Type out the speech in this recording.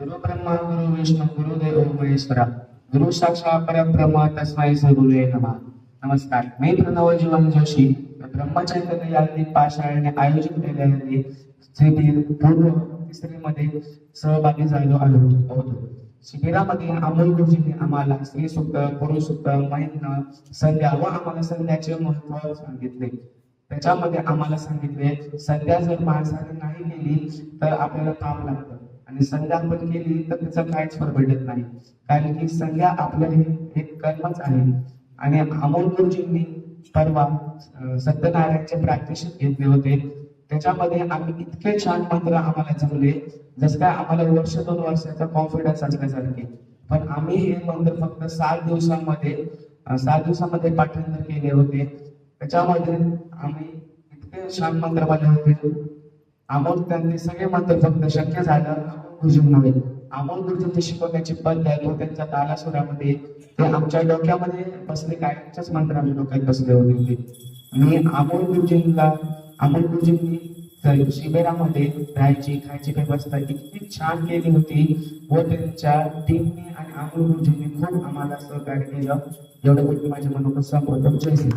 गुरु ब्रह्मा गुरु विष्णू गुरुदेव महेश्वरा गुरु साक्षा परब्रह्मा तस्मै श्री गुरुवे नमः. नमस्कार. मी प्रणव जीवन जोशी. ब्रह्मचैतन्य यादी पाशाळेने आयोजित केलेल्या शिबिर पूर्व तिसरीमध्ये सहभागी झालो आलो होतो. शिबिरामध्ये अमोल गुरुजींनी आम्हाला स्त्री सुक्त पुरुष सुक्त महिना संध्या व आम्हाला संध्याचे महत्त्व सांगितले. त्याच्यामध्ये आम्हाला सांगितले संध्या जर माणसाने नाही केली तर आपल्याला काम लागतं. आणि संध्या आपण केली तर त्याचा काहीच फरक भेटत नाही. कारण की संध्या आपलं हे एक कर्मच आहे. आणि अमोल गुरुजींनी परवा सत्यनारायणचे प्रॅक्टिस घेतले होते. त्याच्यामध्ये आम्ही इतके छान मंत्र आम्हाला जमले जसं काय आम्हाला वर्ष दोन वर्षाचा कॉन्फिडन्स असल्यासारखे. पण आम्ही हे मंत्र फक्त सात दिवसांमध्ये सात दिवसामध्ये पाठांतर केले होते. त्याच्यामध्ये आम्ही इतके छान मंत्र बनले होते. अमोल त्यांनी सगळे मंत्र फक्त शक्य झालं गुरुजींमुळे अमोल गुरुजींची शिकवण्याची पद्धत व त्यांच्या तालासुरामध्ये ते आमच्या डोक्यामध्ये बसले कायमच्याच मंत्र आमच्या डोक्यात बसले होते आणि मी अमोल गुरुजींना अमोल गुरुजींनी तर शिबिरामध्ये राहायची खायची व्यवस्था इतकी छान केली होती व त्यांच्या टीमने आणि अमोल गुरुजींनी खूप आम्हाला सहकार्य केलं. एवढं बोलून माझ्या मनोगत संपवतो. जय श्री